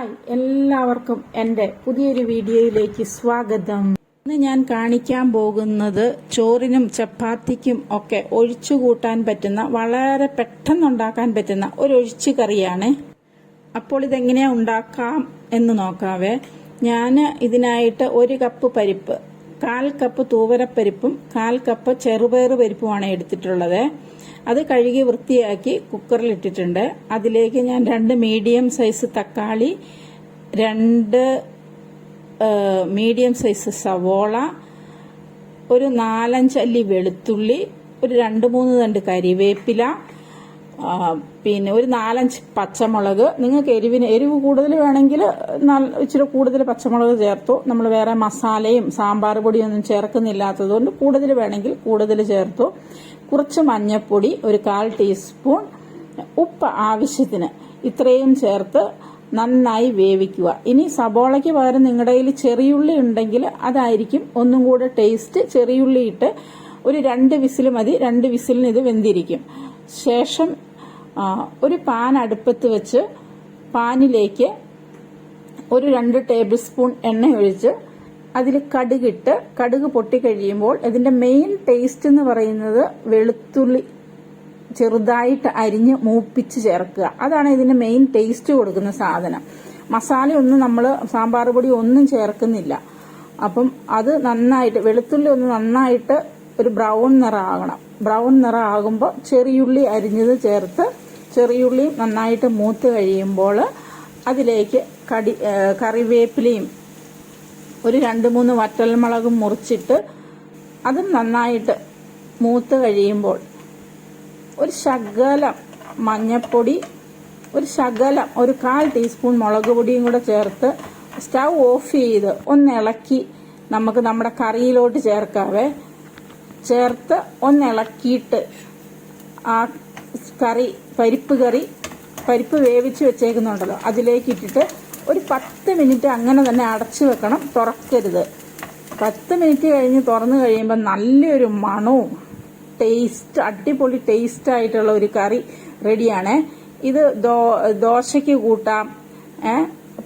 Hi എല്ലാവർക്കും എന്റെ പുതിയൊരു വീഡിയോയിലേക്ക് സ്വാഗതം. ഇന്ന് ഞാൻ കാണിക്കാൻ പോകുന്നത് ചോറിനും ചപ്പാത്തിക്കും ഒക്കെ ഒഴിച്ചു കൂട്ടാൻ പറ്റുന്ന വളരെ പെട്ടെന്ന് ഉണ്ടാക്കാൻ പറ്റുന്ന ഒരു ഒഴിച്ചു കറിയാണ്. അപ്പോൾ ഇതെങ്ങനെയാ ഉണ്ടാക്കാം എന്ന് നോക്കാവേ. ഞാൻ ഇതിനായിട്ട് ഒരു കപ്പ് പരിപ്പ് കാൽ കപ്പ് തൂവരപ്പരിപ്പും കാൽ കപ്പ് ചെറുപയർ പരിപ്പുമാണ് എടുത്തിട്ടുള്ളത്. അത് കഴുകി വൃത്തിയാക്കി കുക്കറിൽ ഇട്ടിട്ടുണ്ട് അതിലേക്ക് ഞാൻ രണ്ട് മീഡിയം സൈസ് തക്കാളി രണ്ട് മീഡിയം സൈസ് സവോള ഒരു നാലഞ്ചല്ലി വെളുത്തുള്ളി ഒരു രണ്ട് മൂന്ന് തണ്ട് കരിവേപ്പില പിന്നെ ഒരു നാലഞ്ച് പച്ചമുളക്. നിങ്ങൾക്ക് എരിവിന് എരിവ് കൂടുതൽ വേണമെങ്കിൽ ഇച്ചിരി കൂടുതൽ പച്ചമുളക് ചേർത്തു. നമ്മൾ വേറെ മസാലയും സാമ്പാർ പൊടിയൊന്നും ചേർക്കുന്നില്ലാത്തതുകൊണ്ട് കൂടുതൽ വേണമെങ്കിൽ കൂടുതൽ ചേർത്തു. കുറച്ച് മഞ്ഞൾപ്പൊടി ഒരു കാൽ ടീസ്പൂൺ ഉപ്പ് ആവശ്യത്തിന് ഇത്രയും ചേർത്ത് നന്നായി വേവിക്കുക. ഇനി സബോളയ്ക്ക് പകരം നിങ്ങളുടെ കയ്യിൽ ചെറിയുള്ളി ഉണ്ടെങ്കിൽ അതായിരിക്കും. ഒന്നും കൂടെ ടേസ്റ്റ് ചെറിയുള്ളി ഇട്ട് ഒരു രണ്ട് വിസിൽ മതി. രണ്ട് വിസിലിന് ഇത് വെന്തിരിക്കും. ശേഷം ഒരു പാൻ അടുപ്പത്ത് വെച്ച് പാനിലേക്ക് ഒരു രണ്ട് ടേബിൾ സ്പൂൺ എണ്ണ ഒഴിച്ച് അതിൽ കടുകിട്ട് കടുക് പൊട്ടിക്കഴിയുമ്പോൾ ഇതിന്റെ മെയിൻ ടേസ്റ്റ് എന്ന് പറയുന്നത് വെളുത്തുള്ളി ചെറുതായിട്ട് അരിഞ്ഞ് മൂപ്പിച്ച് ചേർക്കുക. അതാണ് ഇതിന്റെ മെയിൻ ടേസ്റ്റ് കൊടുക്കുന്ന സാധനം. മസാലയൊന്നും നമ്മൾ സാമ്പാർ പൊടി ഒന്നും ചേർക്കുന്നില്ല. അപ്പം അത് നന്നായിട്ട് വെളുത്തുള്ളി ഒന്ന് നന്നായിട്ട് ഒരു ബ്രൗൺ നിറമാകണം. ബ്രൗൺ നിറം ആകുമ്പോൾ ചെറിയുള്ളി അരിഞ്ഞത് ചേർത്ത് ചെറിയുള്ളി നന്നായിട്ട് മൂത്ത് കഴിയുമ്പോൾ അതിലേക്ക് കടി കറിവേപ്പിലയും ഒരു രണ്ട് മൂന്ന് വറ്റൽമുളകും മുറിച്ചിട്ട് അതും നന്നായിട്ട് മൂത്ത് കഴിയുമ്പോൾ ഒരു ശകലം മഞ്ഞപ്പൊടി ഒരു ശകലം ഒരു കാൽ ടീസ്പൂൺ മുളക് പൊടിയും കൂടെ ചേർത്ത് സ്റ്റൗ ഓഫ് ചെയ്ത് ഒന്ന് ഇളക്കി നമുക്ക് നമ്മുടെ കറിയിലോട്ട് ചേർക്കാവേ. ചേർത്ത് ഒന്ന് ഇളക്കിയിട്ട് ആ കറി പരിപ്പ് കറി പരിപ്പ് വേവിച്ച് വെച്ചേക്കുന്നുണ്ടല്ലോ. അതിലേക്ക് ഇട്ടിട്ട് ഒരു പത്ത് മിനിറ്റ് അങ്ങനെ തന്നെ അടച്ചു വെക്കണം തുറക്കരുത്. പത്ത് മിനിറ്റ് കഴിഞ്ഞ് തുറന്നു കഴിയുമ്പോൾ നല്ലൊരു മണവും ടേസ്റ്റ് അടിപൊളി ടേസ്റ്റ് ആയിട്ടുള്ള ഒരു കറി റെഡിയാണ്. ഇത് ദോ ദോശയ്ക്ക് കൂട്ടാം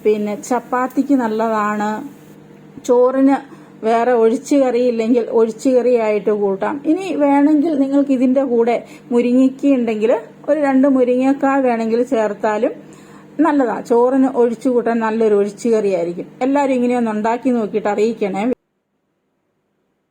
പിന്നെ ചപ്പാത്തിക്ക് നല്ലതാണ് ചോറിന് വേറെ ഒഴിച്ചു കറിയില്ലെങ്കിൽ ഒഴിച്ചു കറിയായിട്ട് കൂട്ടാം. ഇനി വേണമെങ്കിൽ നിങ്ങൾക്ക് ഇതിന്റെ കൂടെ മുരിങ്ങയ്ക്ക ഉണ്ടെങ്കിൽ ഒരു രണ്ട് മുരിങ്ങക്കായ വേണമെങ്കിൽ ചേർത്താലും നല്ലതാ. ചോറിന് ഒഴിച്ചു കൂട്ടാൻ നല്ലൊരു ഒഴിച്ചു കറിയായിരിക്കും. എല്ലാവരും ഇങ്ങനെയൊന്ന് ഉണ്ടാക്കി നോക്കിയിട്ട് അറിയിക്കണേ.